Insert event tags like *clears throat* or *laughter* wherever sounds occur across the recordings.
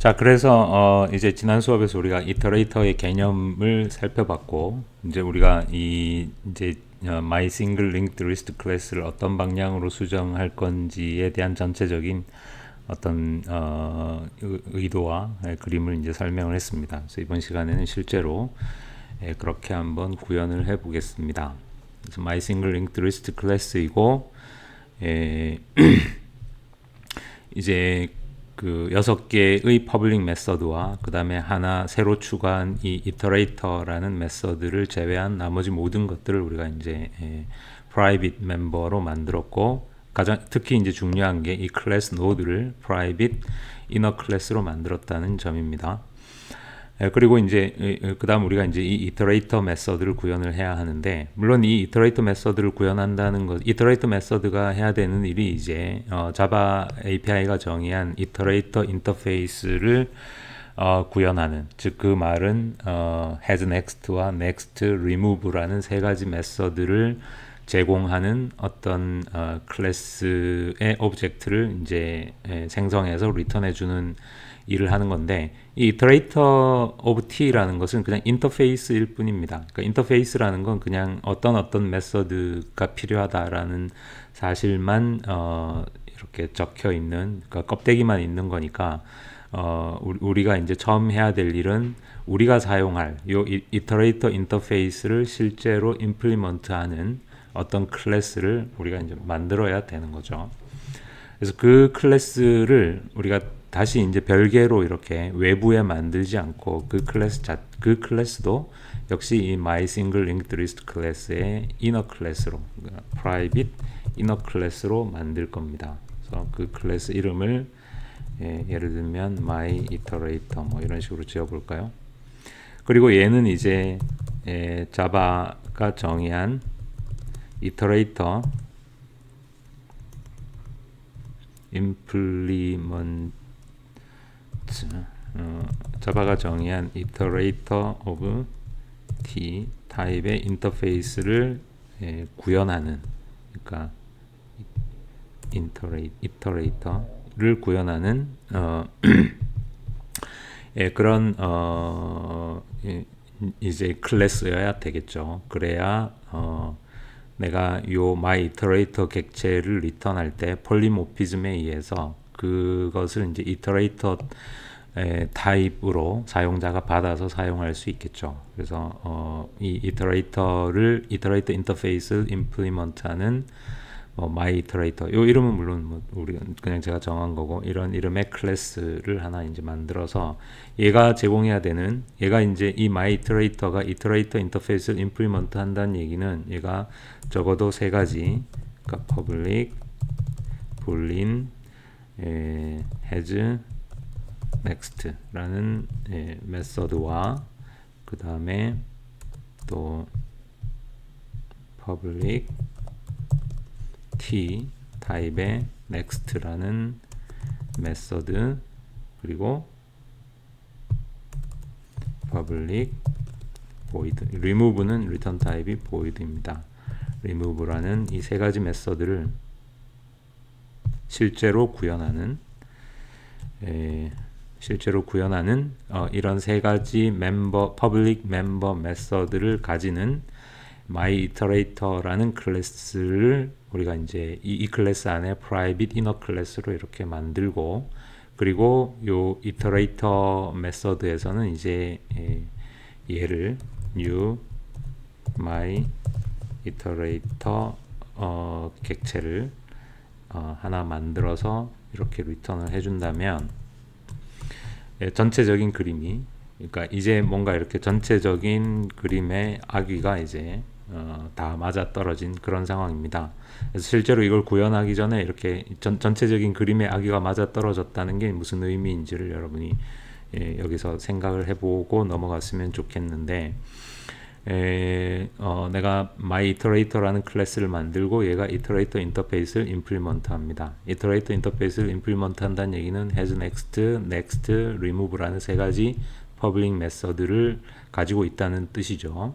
자, 그래서 어, 이제 지난 수업에서 우리가 이터레이터의 개념을 살펴봤고 이제 우리가 이 이제 어, my single linked list 클래스를 어떤 방향으로 수정할 건지에 대한 전체적인 어떤 어, 의도와 예, 그림을 이제 설명을 했습니다. 그래서 이번 시간에는 실제로 예, 그렇게 한번 구현을 해 보겠습니다. my single linked list 클래스이고 예, *clears throat* 이제 그 여섯 개의 퍼블릭 메서드와 그 다음에 하나 새로 추가한 이 이터레이터라는 메서드를 제외한 나머지 모든 것들을 우리가 이제 예, 프라이빗 멤버로 만들었고 가장 특히 이제 중요한 게 이 클래스 노드를 프라이빗 이너 클래스로 만들었다는 점입니다. 예, 그리고 이제 그다음 우리가 이제 이 이터레이터 메서드를 구현을 해야 하는데 물론 이 이터레이터 메서드를 구현한다는 것 이터레이터 메서드가 해야 되는 일이 이제 어, 자바 API가 정의한 이터레이터 인터페이스를 어, 구현하는 즉 그 말은 어, has next와 next remove라는 세 가지 메서드를 제공하는 어떤 어, 클래스의 오브젝트를 이제 에, 생성해서 리턴해 주는 일을 하는 건데 이 이터레이터 오브 t라는 것은 그냥 인터페이스일 뿐입니다. 그러니까 인터페이스라는 건 그냥 어떤 어떤 메서드가 필요하다라는 사실만 어, 이렇게 적혀 있는 그러니까 껍데기만 있는 거니까 어, 우리가 이제 처음 해야 될 일은 우리가 사용할 요 이터레이터 인터페이스를 실제로 임플리먼트하는 어떤 클래스를 우리가 이제 만들어야 되는 거죠. 그래서 그 클래스를 우리가 다시 이제 별개로 이렇게 외부에 만들지 않고 그 클래스 자, 그 클래스도 역시 이 my single linked list 클래스의 inner 클래스로 private inner 클래스로 만들 겁니다. 그래서 그 클래스 이름을 예, 예를 들면 my iterator 뭐 이런 식으로 지어 볼까요? 그리고 얘는 이제 예, 자바가 정의한 iterator implement 어, 자바가 정의한 iterator of t 타입의 인터페이스를 예, 구현하는 그러니까 iterator를 구현하는 어, *clears throat* 예, 그런 어, 예, 이제 클래스여야 되겠죠. 그래야 어, 내가 요 my iterator 객체를 리턴할 때 폴리모피즘에 의해서 그것을 이제 이터레이터 타입으로 사용자가 받아서 사용할 수 있겠죠. 그래서 어, 이 이터레이터를 이터레이터 인터페이스 임플리먼트하는 뭐 마이 이터레이터 요 이름은 물론 뭐 우리 그냥 제가 정한 거고 이런 이름의 클래스를 하나 이제 만들어서 얘가 제공해야 되는 얘가 이제 이 마이 이터레이터가 이터레이터 인터페이스를 임플리먼트 한다는 얘기는 얘가 적어도 세 가지 그러니까 퍼블릭 불린 에, has next라는 예, 메서드와 그 다음에 또 public t 타입의 next라는 메서드 그리고 public void remove는 return 타입이 void입니다. remove라는 이 세 가지 메서드를 실제로 구현하는 에, 실제로 구현하는 어, 이런 세 가지 멤버 퍼블릭 멤버 메서드를 가지는 my iterator라는 클래스를 우리가 이제 이, 이 클래스 안에 private inner 클래스로 이렇게 만들고 그리고 요 iterator 메서드에서는 이제 에, 얘를 new my iterator 어, 객체를 어, 하나 만들어서 이렇게 리턴을 해준다면 예, 전체적인 그림이 그러니까 이제 뭔가 이렇게 전체적인 그림의 아귀가 이제 어, 다 맞아 떨어진 그런 상황입니다. 그래서 실제로 이걸 구현하기 전에 이렇게 전, 전체적인 그림의 아귀가 맞아 떨어졌다는 게 무슨 의미인지를 여러분이 예, 여기서 생각을 해보고 넘어갔으면 좋겠는데 에, 어, 내가 my iterator라는 클래스를 만들고 얘가 iterator 인터페이스를 임플리먼트 합니다. iterator 인터페이스를 임플리먼트 한다는 얘기는 has next, next, remove라는 세 가지 퍼블릭 메서드를 가지고 있다는 뜻이죠.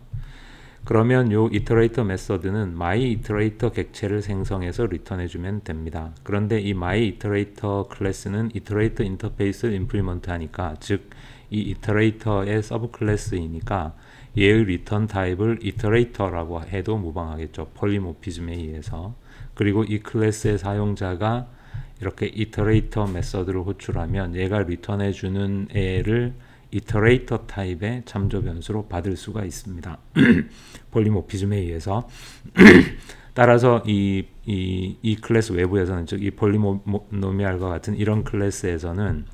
그러면 요 이터레이터 메서드는 my 이터레이터 객체를 생성해서 리턴해 주면 됩니다. 그런데 이 my 이터레이터 클래스는 이터레이터 인터페이스 임플리먼트 하니까 즉이 이터레이터의 서브 클래스이니까 얘의 리턴 타입을 이터레이터라고 해도 무방하겠죠. 폴리모피즘에 의해서. 그리고 이 클래스의 사용자가 이렇게 이터레이터 메서드를 호출하면 얘가 리턴해 주는 애를 이터레이터 타입의 참조 변수로 받을 수가 있습니다. *clears throat* 폴리모피즘에 의해서 *clears throat* 따라서 이, 이, 이 클래스 외부에서는 즉 이 폴리노미알과 같은 이런 클래스에서는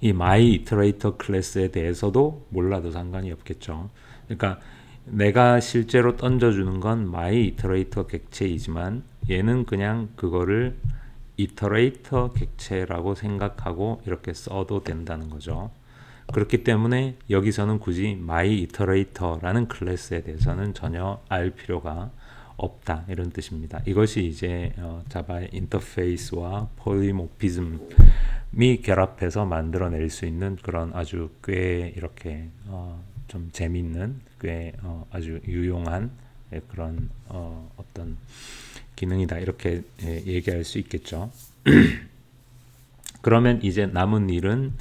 이 마이 이터레이터 클래스에 대해서도 몰라도 상관이 없겠죠. 그러니까 내가 실제로 던져주는 건 마이 이터레이터 객체이지만 얘는 그냥 그거를 이터레이터 객체라고 생각하고 이렇게 써도 된다는 거죠. 그렇기 때문에 여기서는 굳이 my iterator라는 클래스에 대해서는 전혀 알 필요가 없다 이런 뜻입니다. 이것이 이제 어, 자바의 인터페이스와 폴리모피즘이 결합해서 만들어낼 수 있는 그런 아주 꽤 이렇게 어, 좀 재밌는 꽤 어, 아주 유용한 예, 그런 어, 어떤 기능이다 이렇게 예, 얘기할 수 있겠죠. *clears throat* 그러면 이제 남은 일은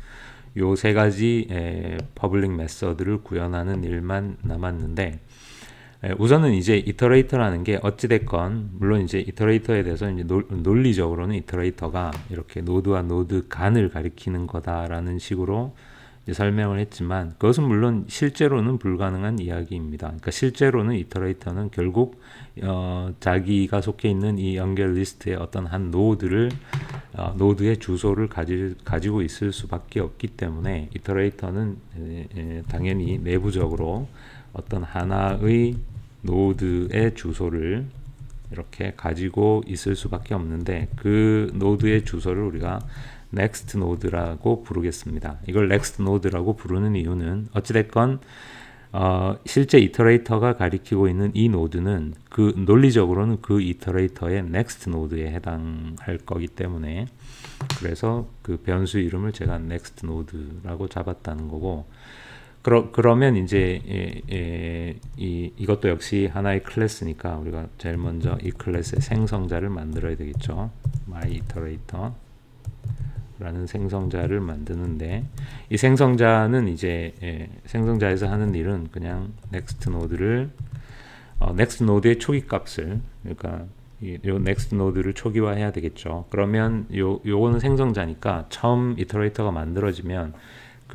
요 세 가지 에, 퍼블릭 메서드를 구현하는 일만 남았는데 에, 우선은 이제 이터레이터라는 게 어찌 됐건 물론 이제 이터레이터에 대해서 이제 논, 논리적으로는 이터레이터가 이렇게 노드와 노드 간을 가리키는 거다라는 식으로 설명을 했지만 그것은 물론 실제로는 불가능한 이야기입니다. 그러니까 실제로는 이터레이터는 결국 어, 자기가 속해 있는 이 연결 리스트의 어떤 한 노드를 어, 노드의 주소를 가지, 가지고 있을 수밖에 없기 때문에 이터레이터는 에, 에, 당연히 내부적으로 어떤 하나의 노드의 주소를 이렇게 가지고 있을 수밖에 없는데 그 노드의 주소를 우리가 next node라고 부르겠습니다. 이걸 next node라고 부르는 이유는 어찌됐건 어, 실제 이터레이터가 가리키고 있는 이 노드는 그 논리적으로는 그 이터레이터의 next node에 해당할 거기 때문에 그래서 그 변수 이름을 제가 next node라고 잡았다는 거고 그러, 그러면 이제 예, 예, 이, 이것도 역시 하나의 클래스니까 우리가 제일 먼저 이 클래스의 생성자를 만들어야 되겠죠. my iterator 라는 생성자를 만드는데 이 생성자는 이제 예, 생성자에서 하는 일은 그냥 next 노드를 어, next 노드의 초기 값을 그러니까 이, 요 next 노드를 초기화해야 되겠죠. 그러면 요 요거는 생성자니까 처음 이터레이터가 만들어지면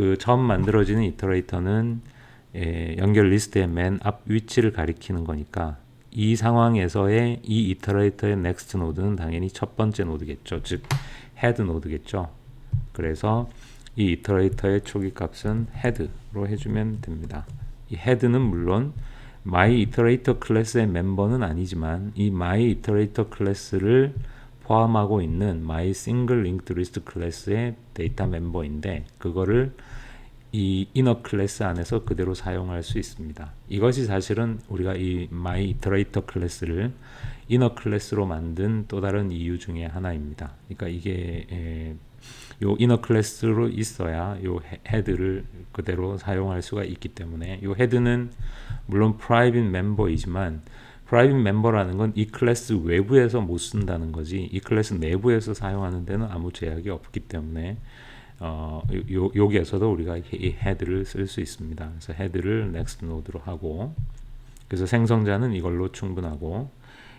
그 처음 만들어지는 이터레이터는 예, 연결 리스트의 맨 앞 위치를 가리키는 거니까 이 상황에서의 이 이터레이터의 next 노드는 당연히 첫 번째 노드겠죠. 즉 헤드 노드겠죠. 그래서 이 이터레이터의 초기 값은 헤드로 해주면 됩니다. 이 헤드는 물론 my iterator 클래스의 멤버는 아니지만 이 my iterator 클래스를 포함하고 있는 my single linked list 클래스의 데이터 멤버인데 그거를 이 이너 클래스 안에서 그대로 사용할 수 있습니다. 이것이 사실은 우리가 이 my iterator 클래스를 이너 클래스로 만든 또 다른 이유 중에 하나입니다. 그러니까 이게 에, 요 이너 클래스로 있어야 요 헤드를 그대로 사용할 수가 있기 때문에 요 헤드는 물론 프라이빗 멤버이지만 프라이빗 멤버라는 건 이 클래스 외부에서 못 쓴다는 거지 이 클래스 내부에서 사용하는 데는 아무 제약이 없기 때문에 어, 요, 여기에서도 우리가 이 헤드를 쓸 수 있습니다. 그래서 헤드를 next 노드로 하고 그래서 생성자는 이걸로 충분하고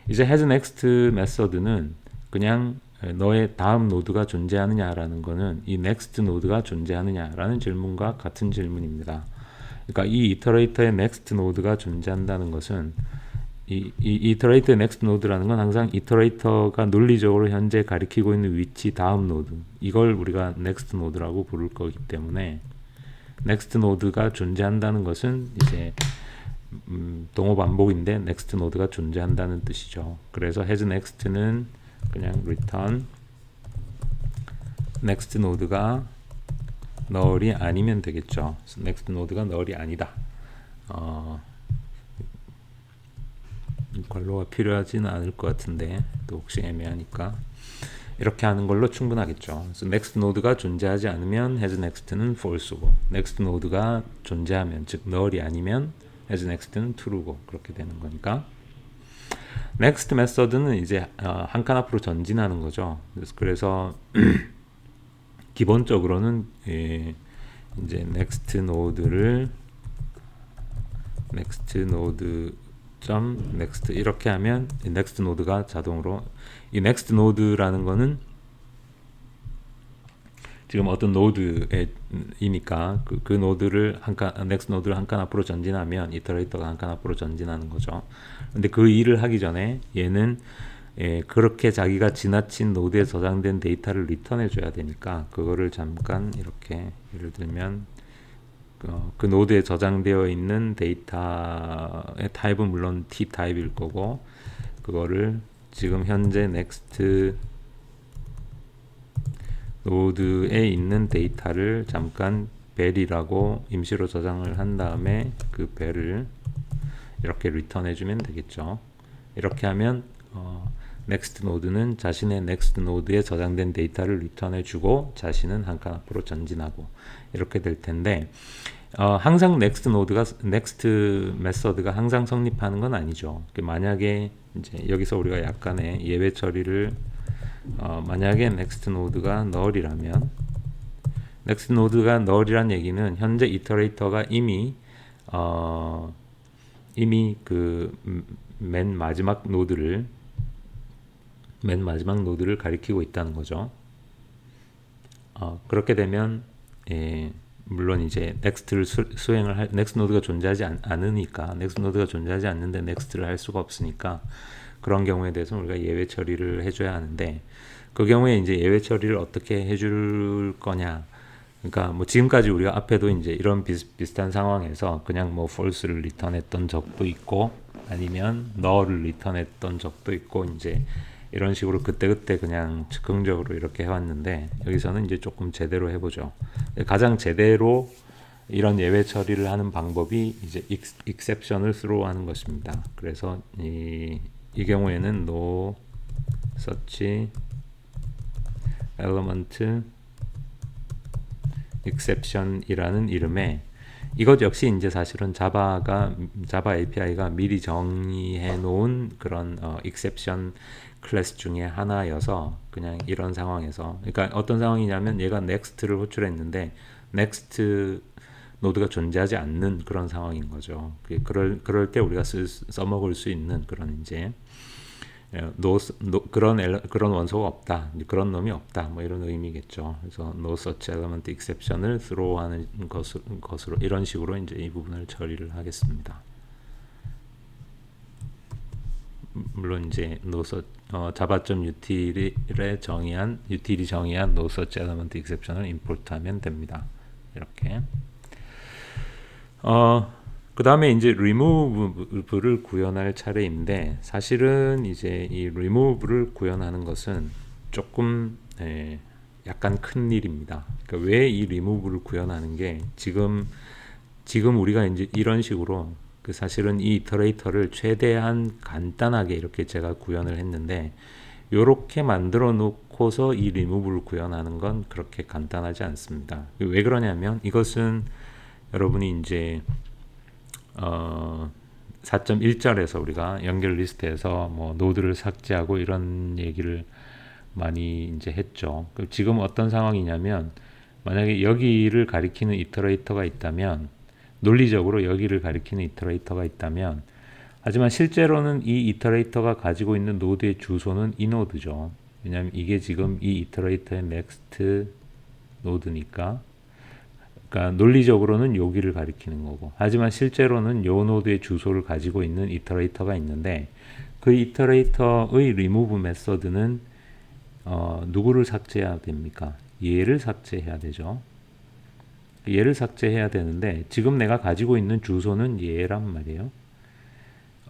이제 has next 메서드는 그냥 너의 다음 노드가 존재하느냐라는 것은 이 next 노드가 존재하느냐라는 질문과 같은 질문입니다. 그러니까 이 이터레이터의 next 노드가 존재한다는 것은 이, 이 이터레이터의 next 노드라는 건 항상 이터레이터가 논리적으로 현재 가리키고 있는 위치 다음 노드 이걸 우리가 next 노드라고 부를 거기 때문에 next 노드가 존재한다는 것은 이제 음, 동호 반복인데 next 노드가 존재한다는 뜻이죠. 그래서 has next는 그냥 return next 노드가 null이 아니면 되겠죠. next 노드가 null이 아니다. 어, 관로가 필요하지는 않을 것 같은데 또 혹시 애매하니까 이렇게 하는 걸로 충분하겠죠. 그래서 next 노드가 존재하지 않으면 has next는 false고 next 노드가 존재하면 즉 null이 아니면 as next는 true고 그렇게 되는 거니까 next 메서드는 이제 어, 한칸 앞으로 전진하는 거죠. 그래서 *clears throat* 기본적으로는 예, 이제 next 노드를 next 노드 점 next 이렇게 하면 이 next 노드가 자동으로 이 next 노드라는 거는 지금 어떤 노드이니까 그, 그 노드를 한칸 next 노드를 한 칸 앞으로 전진하면 이터레이터가 한 칸 앞으로 전진하는 거죠. 근데 그 일을 하기 전에 얘는 예, 그렇게 자기가 지나친 노드에 저장된 데이터를 리턴해 줘야 되니까 그거를 잠깐 이렇게 예를 들면 어, 그 노드에 저장되어 있는 데이터의 타입은 물론 t 타입일 거고 그거를 지금 현재 next 노드에 있는 데이터를 잠깐 벨이라고 임시로 저장을 한 다음에 그 벨을 이렇게 리턴해 주면 되겠죠. 이렇게 하면 어, next 노드는 자신의 next 노드에 저장된 데이터를 리턴해 주고 자신은 한 칸 앞으로 전진하고 이렇게 될 텐데 어, 항상 next 노드가 next 메서드가 항상 성립하는 건 아니죠. 만약에 이제 여기서 우리가 약간의 예외 처리를 어, 만약에 next 노드가 null이라면 next 노드가 null이란 얘기는 현재 이터레이터가 이미 어, 이미 그 맨 마지막 노드를 맨 마지막 노드를 가리키고 있다는 거죠. 어, 그렇게 되면 예, 물론 이제 넥스트를 수, 수행을 할 넥스트 노드가 존재하지 않, 않으니까 넥스트 노드가 존재하지 않는데 넥스트를 할 수가 없으니까 그런 경우에 대해서 우리가 예외 처리를 해줘야 하는데 그 경우에 이제 예외 처리를 어떻게 해줄 거냐 그러니까 뭐 지금까지 우리가 앞에도 이제 이런 비슷, 비슷한 상황에서 그냥 뭐 false를 리턴했던 적도 있고 아니면 너를 리턴했던 적도 있고 이제 이런 식으로 그때그때 그냥 즉흥적으로 이렇게 해왔는데 여기서는 이제 조금 제대로 해보죠. 가장 제대로 이런 예외 처리를 하는 방법이 이제 exception을 throw하는 것입니다. 그래서 이, 이 경우에는 no such element exception이라는 이름에 이것 역시 이제 사실은 자바가 자바 API가 미리 정의해 놓은 그런 어, exception 클래스 중에 하나여서 그냥 이런 상황에서 그러니까 어떤 상황이냐면 얘가 next를 호출했는데 next 노드가 존재하지 않는 그런 상황인 거죠. 그럴 그럴 때 우리가 쓰, 써먹을 수 있는 그런 이제 노, 노, 그런 엘, 그런 원소가 없다, 그런 놈이 없다, 뭐 이런 의미겠죠. 그래서 no such element exception을 throw하는 것으로, 것으로 이런 식으로 이제 이 부분을 처리를 하겠습니다. 물론 이제 노서 어, 자바점 util에 정의한 util이 정의한 such element exception을 import하면 됩니다. 이렇게. 어, 그 다음에 이제 remove를 구현할 차례인데 사실은 이제 이 remove를 구현하는 것은 조금 에, 약간 큰 일입니다. 그러니까 왜 이 remove를 구현하는 게 지금 지금 우리가 이제 이런 식으로 그 사실은 이 이터레이터를 최대한 간단하게 이렇게 제가 구현을 했는데 이렇게 만들어 놓고서 이 리무브를 구현하는 건 그렇게 간단하지 않습니다. 왜 그러냐면 이것은 여러분이 이제 어 4.1절에서 우리가 연결 리스트에서 뭐 노드를 삭제하고 이런 얘기를 많이 이제 했죠. 지금 어떤 상황이냐면 만약에 여기를 가리키는 이터레이터가 있다면 논리적으로 여기를 가리키는 이터레이터가 있다면 하지만 실제로는 이 이터레이터가 가지고 있는 노드의 주소는 이 노드죠. 왜냐하면 이게 지금 이 이터레이터의 next 노드니까 그러니까 논리적으로는 여기를 가리키는 거고 하지만 실제로는 요 노드의 주소를 가지고 있는 이터레이터가 있는데 그 이터레이터의 remove 메서드는 어, 누구를 삭제해야 됩니까? 얘를 삭제해야 되죠. 얘를 삭제해야 되는데 지금 내가 가지고 있는 주소는 얘란 말이에요.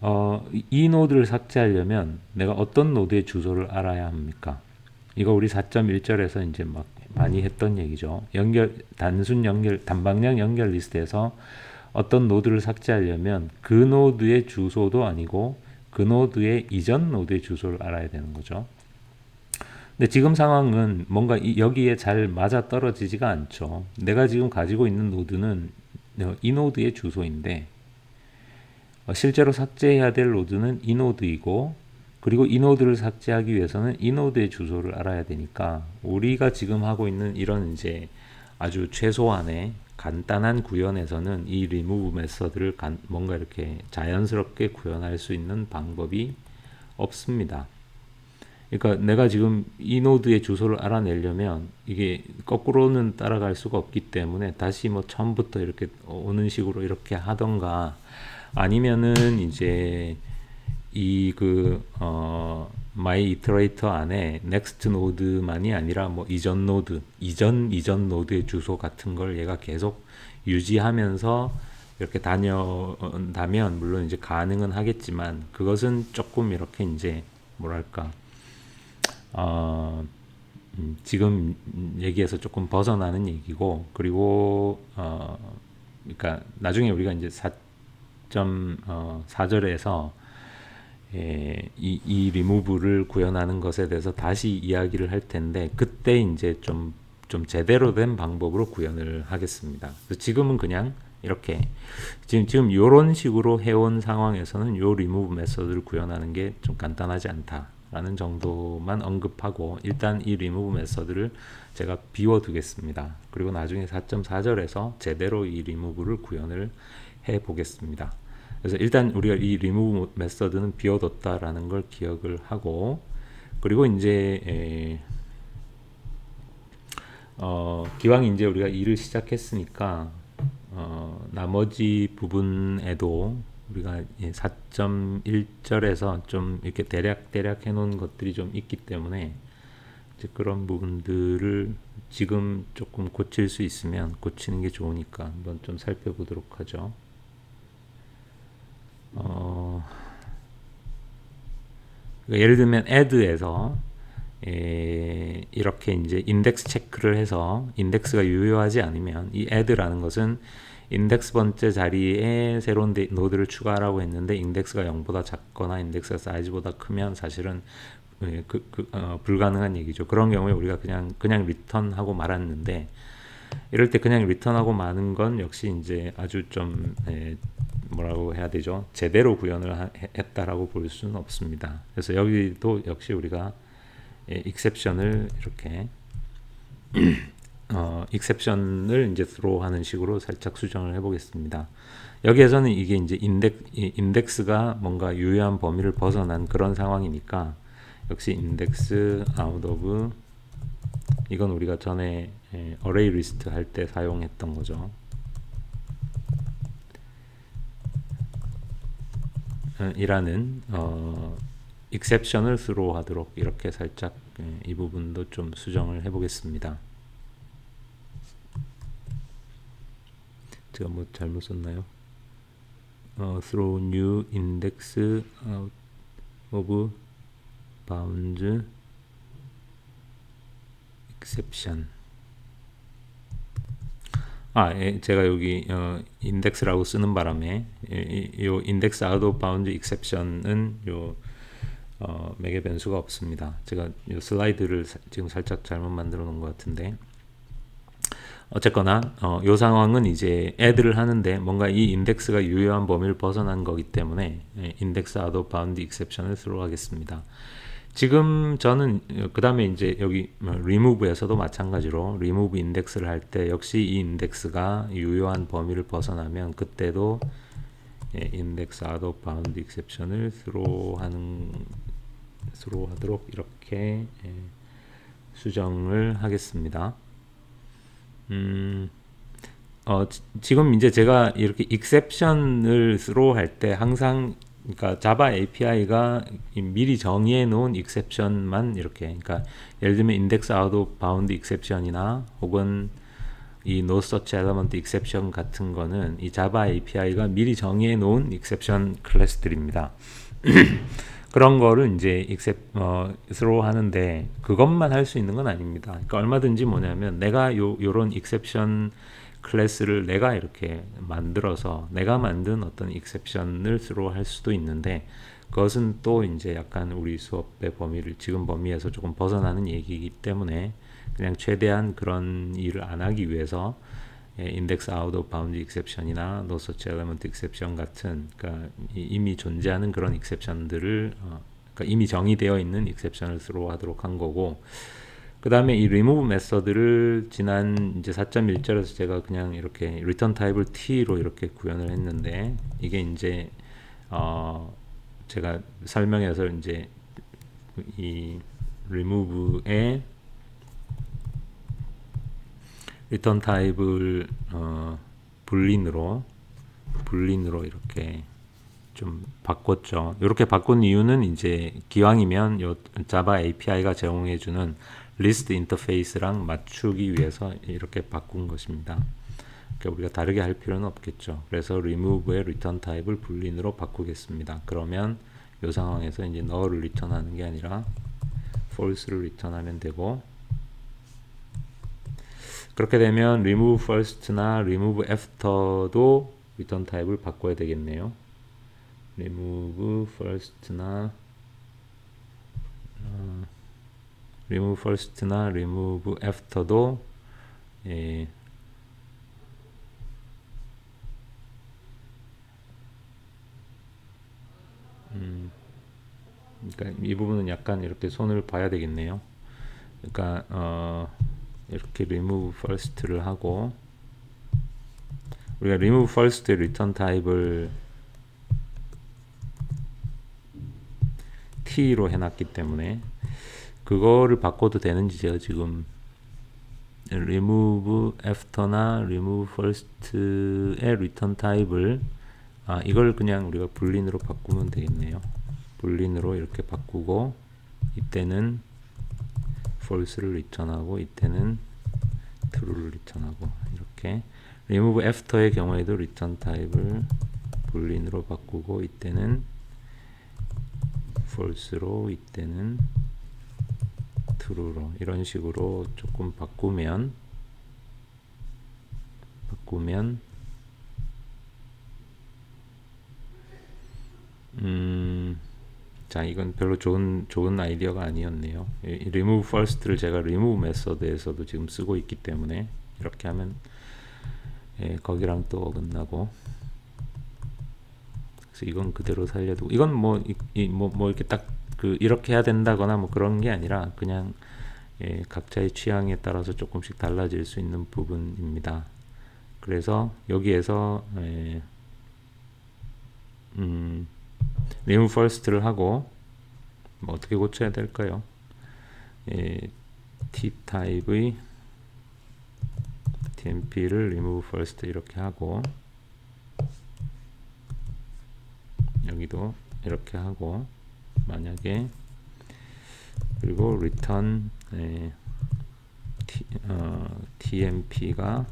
어, 이 노드를 삭제하려면 내가 어떤 노드의 주소를 알아야 합니까? 이거 우리 4.1절에서 이제 막 많이 했던 얘기죠. 연결 단순 연결 단방향 연결 리스트에서 어떤 노드를 삭제하려면 그 노드의 주소도 아니고 그 노드의 이전 노드의 주소를 알아야 되는 거죠. 근데 지금 상황은 뭔가 여기에 잘 맞아 떨어지지가 않죠. 내가 지금 가지고 있는 노드는 이 노드의 주소인데 어, 실제로 삭제해야 될 노드는 이 노드이고 그리고 이 노드를 삭제하기 위해서는 이 노드의 주소를 알아야 되니까 우리가 지금 하고 있는 이런 이제 아주 최소한의 간단한 구현에서는 이 remove 메서드를 간, 뭔가 이렇게 자연스럽게 구현할 수 있는 방법이 없습니다. 그러니까 내가 지금 이 노드의 주소를 알아내려면 이게 거꾸로는 따라갈 수가 없기 때문에 다시 뭐 처음부터 이렇게 오는 식으로 이렇게 하던가 아니면은 이제 이 그어 마이 이터레이터 안에 넥스트 노드만이 아니라 뭐 이전 노드, 이전 이전 노드의 주소 같은 걸 얘가 계속 유지하면서 이렇게 다녀다면 물론 이제 가능은 하겠지만 그것은 조금 이렇게 이제 뭐랄까 어 음, 지금 얘기에서 조금 벗어나는 얘기고 그리고 어 그러니까 나중에 우리가 이제 4.4절에서 예, 이, 이 리무브를 구현하는 것에 대해서 다시 이야기를 할 텐데 그때 이제 좀, 좀 제대로 된 방법으로 구현을 하겠습니다. 지금은 그냥 이렇게 지금 지금 이런 식으로 해온 상황에서는 요 리무브 메서드를 구현하는 게 좀 간단하지 않다라는 정도만 언급하고 일단 이 리무브 메서드를 제가 비워두겠습니다. 그리고 나중에 4.4절에서 제대로 이 리무브를 구현을 해 보겠습니다. 그래서 일단 우리가 이 remove 메서드는 비워뒀다라는 걸 기억을 하고 그리고 이제 에, 어, 기왕 이제 우리가 일을 시작했으니까 어, 나머지 부분에도 우리가 4.1절에서 좀 이렇게 대략 대략 해놓은 것들이 좀 있기 때문에 이제 그런 부분들을 지금 조금 고칠 수 있으면 고치는 게 좋으니까 한번 좀 살펴보도록 하죠. 어, 그러니까 예를 들면 add에서 에, 이렇게 이제 인덱스 체크를 해서 인덱스가 유효하지 않으면 이 add라는 것은 인덱스 번째 자리에 새로운 데, 노드를 추가하라고 했는데 인덱스가 0보다 작거나 인덱스가 사이즈보다 크면 사실은 예, 그, 그, 어, 불가능한 얘기죠. 그런 경우에 우리가 그냥 그냥 리턴하고 말았는데 이럴 때 그냥 리턴하고 마는 건 역시 이제 아주 좀 에, 뭐라고 해야 되죠? 제대로 구현을 하, 했다라고 볼 수는 없습니다. 그래서 여기도 역시 우리가 예, 익셉션을 이렇게 *clears throat* 어, 익셉션을 이제 throw 식으로 살짝 수정을 해보겠습니다. 여기에서는 이게 이제 인덱, 인덱스가 뭔가 유효한 범위를 벗어난 그런 상황이니까 역시 인덱스 out of 이건 우리가 전에 예, array list 할때 사용했던 거죠. 이라는 어, exception을 throw 하도록 이렇게 살짝 예, 이 부분도 좀 수정을 해 보겠습니다. 제가 뭐 잘못 썼나요? 어, throw new index out of bounds exception 아, 예, 제가 여기 어, 인덱스라고 쓰는 바람에 이, 이 인덱스 아웃 오브 바운드 익셉션은 요 어, 매개 변수가 없습니다. 제가 요 슬라이드를 사, 지금 살짝 잘못 만들어 놓은 것 같은데 어쨌거나 어, 요 상황은 이제 애들을 하는데 뭔가 이 인덱스가 유효한 범위를 벗어난 거기 때문에 예, 인덱스 아웃 오브 바운드 익셉션을 들어가겠습니다. 지금 저는 그 다음에 이제 여기 remove에서도 마찬가지로 remove 인덱스를 할 때 역시 이 인덱스가 유효한 범위를 벗어나면 그때도 예, out of bound exception을 throw 하는 throw 하도록 이렇게 예, 수정을 하겠습니다. 음, 어, 지금 이제 제가 이렇게 exception을 throw 할때 항상 그러니까 자바 API가 미리 정의해 놓은 exception만 이렇게 그러니까 예를 들면 index out bound exception이나 혹은 이 no such element exception 같은 거는 이 자바 API가 미리 정의해 놓은 exception 클래스들입니다. *clears throat* 그런 거를 이제 except 어, 하는데 그것만 할 수 있는 건 아닙니다. 그러니까 얼마든지 뭐냐면 내가 요 요런 exception 클래스를 내가 이렇게 만들어서 내가 만든 어떤 익셉션을 스로 할 수도 있는데 그것은 또 이제 약간 우리 수업의 범위를 지금 범위에서 조금 벗어나는 얘기이기 때문에 그냥 최대한 그런 일을 안 하기 위해서 out of bound exception이나 no such element exception 같은 그러니까 이- 이미 존재하는 그런 exception들을 어, 그러니까 이미 정의되어 있는 exception을 throw-하도록 한 거고 그 다음에 이 remove 메서드를 지난 이제 4.1절에서 제가 그냥 이렇게 return type을 t로 이렇게 구현을 했는데 이게 이제 어 제가 설명해서 이제 이 remove의 return type을 어 불린으로 불린으로 이렇게 좀 바꿨죠. 이렇게 바꾼 이유는 이제 기왕이면 요 자바 API가 제공해주는 리스트 인터페이스랑 맞추기 위해서 이렇게 바꾼 것입니다. 그러니까 우리가 다르게 할 필요는 없겠죠. 그래서 remove의 return type을 불린으로 바꾸겠습니다. 그러면 이 상황에서 이제 null을 return하는 게 아니라 false를 return하면 되고 그렇게 되면 remove first나 remove after도 return type을 바꿔야 되겠네요. remove first나 어, remove first나 remove after도 예, 음, 그러니까 이 부분은 약간 이렇게 손을 봐야 되겠네요. 그러니까 어, 이렇게 remove first를 하고 우리가 remove first return type을 t로 해놨기 때문에 그거를 바꿔도 되는지 제가 지금 remove after나 remove first의 return type을 아 이걸 그냥 우리가 불린으로 바꾸면 되겠네요. 불린으로 이렇게 바꾸고 이때는 false를 return하고 이때는 true를 return하고 이렇게 remove after의 경우에도 return type을 불린으로 바꾸고 이때는 false로 이때는 true로 이런 식으로 조금 바꾸면 바꾸면 음, 자 이건 별로 좋은 좋은 아이디어가 아니었네요. remove first를 제가 remove 메서드에서도 지금 쓰고 있기 때문에 이렇게 하면 예, 거기랑 또 어긋나고 그래서 이건 그대로 살려두고 이건 뭐뭐 뭐, 뭐 이렇게 딱 그 이렇게 해야 된다거나 뭐 그런 게 아니라 그냥 예, 각자의 취향에 따라서 조금씩 달라질 수 있는 부분입니다. 그래서 여기에서 예, 음, remove first를 하고 뭐 어떻게 고쳐야 될까요? 예, t 타입의 tmp를 remove 이렇게 하고 여기도 이렇게 하고 만약에 그리고 return 예, t, 어, tmp가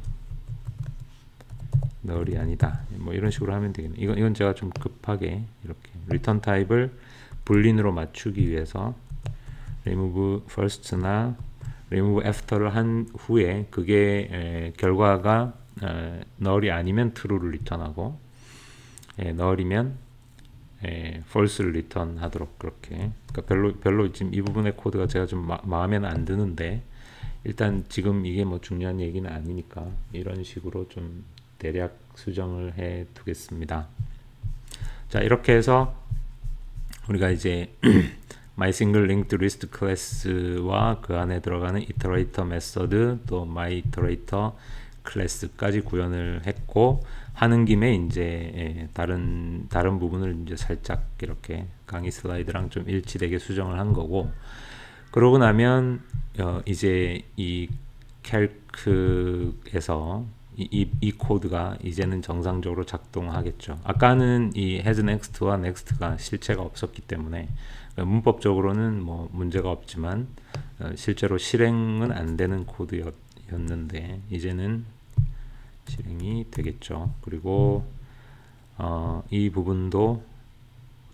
null이 아니다. 뭐 이런 식으로 하면 되겠네. 이건 이건 제가 좀 급하게 이렇게 return 타입을 불린으로 맞추기 위해서 remove first나 remove after를 한 후에 그게 에, 결과가 에, null이 아니면 true를 return하고 에, null이면 에, false를 return하도록 그렇게 그러니까 별로 별로 지금 이 부분의 코드가 제가 좀 마, 마음에는 안 드는데 일단 지금 이게 뭐 중요한 얘기는 아니니까 이런 식으로 좀 대략 수정을 해 두겠습니다. 자, 이렇게 해서 우리가 이제 *clears throat* my single linked list 클래스와 그 안에 들어가는 iterator 메서드 또 my iterator 클래스까지 구현을 했고 하는 김에 이제 예, 다른 다른 부분을 이제 살짝 이렇게 강의 슬라이드랑 좀 일치되게 수정을 한 거고 그러고 나면 어, 이제 이 캘크에서 이, 이, 이 코드가 이제는 정상적으로 작동하겠죠. 아까는 이 has next와 next가 실체가 없었기 때문에 문법적으로는 뭐 문제가 없지만 어, 실제로 실행은 안 되는 코드였는데 이제는 실행이 되겠죠. 그리고 어, 이 부분도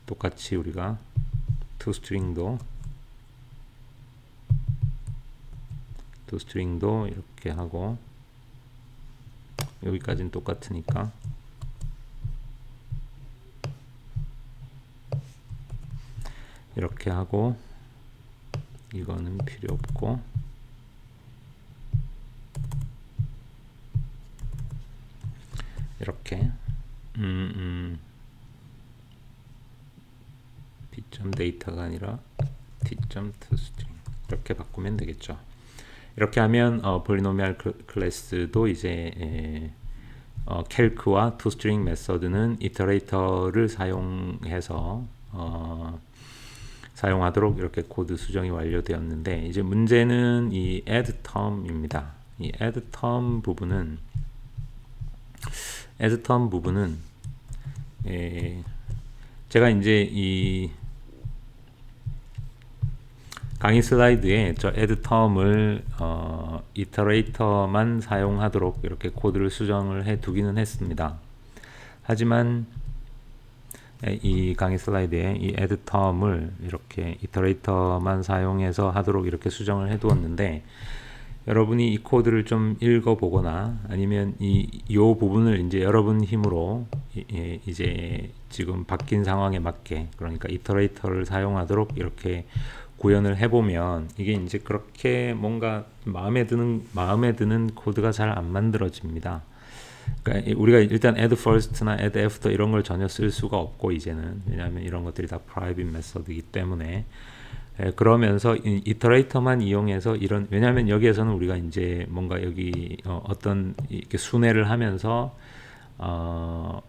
똑같이 우리가 toString도 toString도 이렇게 하고 여기까지는 똑같으니까 이렇게 하고 이거는 필요 없고 이렇게 음, 음. b 데이터가 아니라 t toString 이렇게 바꾸면 되겠죠. 이렇게 하면 어, 폴리노미얼 클래스도 이제 에, 어, 캘크와 toString 메서드는 이터레이터를 사용해서 어, 사용하도록 이렇게 코드 수정이 완료되었는데 이제 문제는 이 add term입니다. 이 add term 부분은 term 부분은 에, 제가 이제 이 강의 슬라이드에 저 term을 어, 이터레이터만 사용하도록 이렇게 코드를 수정을 해 두기는 했습니다. 하지만 이 강의 슬라이드에 이 term을 이렇게 이터레이터만 사용해서 하도록 이렇게 수정을 해 두었는데 여러분이 이 코드를 좀 읽어보거나 아니면 이, 이 부분을 이제 여러분 힘으로 이, 이제 지금 바뀐 상황에 맞게 그러니까 이터레이터를 사용하도록 이렇게 구현을 해보면 이게 이제 그렇게 뭔가 마음에 드는 마음에 드는 코드가 잘 안 만들어집니다. 그러니까 우리가 일단 add first나 add after 이런 걸 전혀 쓸 수가 없고 이제는 왜냐하면 이런 것들이 다 private method이기 때문에 예, 그러면서 이 터레이터만 이용해서 이런 왜냐하면 여기에서는 우리가 이제 뭔가 여기 어, 떤 이렇게 순회를 하면서 어,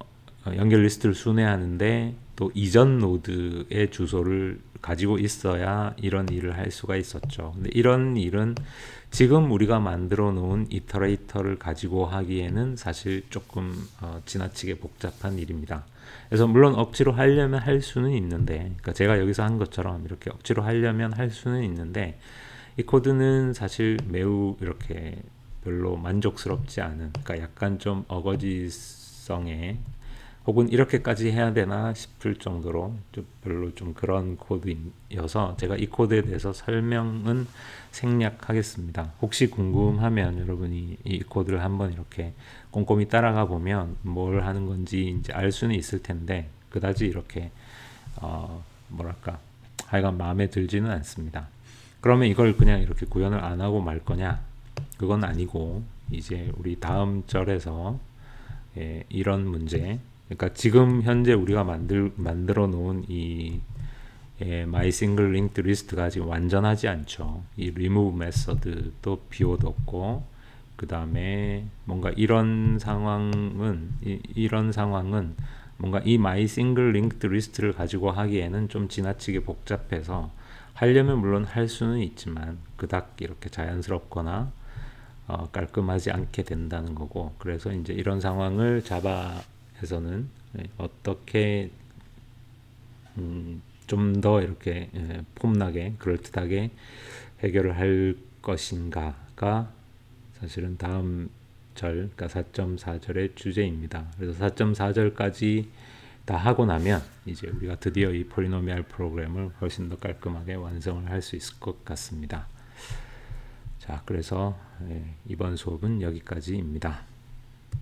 연결 리스트를 순회하는데 또 이전 노드의 주소를 가지고 있어야 이런 일을 할 수가 있었죠. 근데 이런 일은 지금 우리가 만들어 놓은 이터레이터를 가지고 하기에는 사실 조금 어, 지나치게 복잡한 일입니다. 그래서 물론 억지로 하려면 할 수는 있는데, 그러니까 제가 여기서 한 것처럼 이렇게 억지로 하려면 할 수는 있는데, 이 코드는 사실 매우 이렇게 별로 만족스럽지 않은, 그러니까 약간 좀 어거지성의 혹은 이렇게까지 해야 되나 싶을 정도로 좀 별로 좀 그런 코드여서 제가 이 코드에 대해서 설명은 생략하겠습니다. 혹시 궁금하면 여러분이 이 코드를 한번 이렇게 꼼꼼히 따라가 보면 뭘 하는 건지 이제 알 수는 있을 텐데 그다지 이렇게 어 뭐랄까 하여간 마음에 들지는 않습니다. 그러면 이걸 그냥 이렇게 구현을 안 하고 말 거냐? 그건 아니고 이제 우리 다음 절에서 예, 이런 문제 그러니까 지금 현재 우리가 만들 만들어 놓은 이 예, my single linked list가 아직 완전하지 않죠. 이 remove 비워도 없고 그 다음에 뭔가 이런 상황은 이, 이런 상황은 뭔가 이 my single linked list를 가지고 하기에는 좀 지나치게 복잡해서 하려면 물론 할 수는 있지만 그닥 이렇게 자연스럽거나 어, 깔끔하지 않게 된다는 거고 그래서 이제 이런 상황을 자바 에서는 예, 어떻게 음, 좀 더 이렇게 예, 폼나게 그럴듯하게 해결을 할 것인가가 사실은 다음 절, 그러니까 4.4절의 주제입니다. 그래서 4.4절까지 다 하고 나면 이제 우리가 드디어 이 폴리노미알 프로그램을 훨씬 더 깔끔하게 완성을 할 수 있을 것 같습니다. 자, 그래서 예, 이번 수업은 여기까지입니다.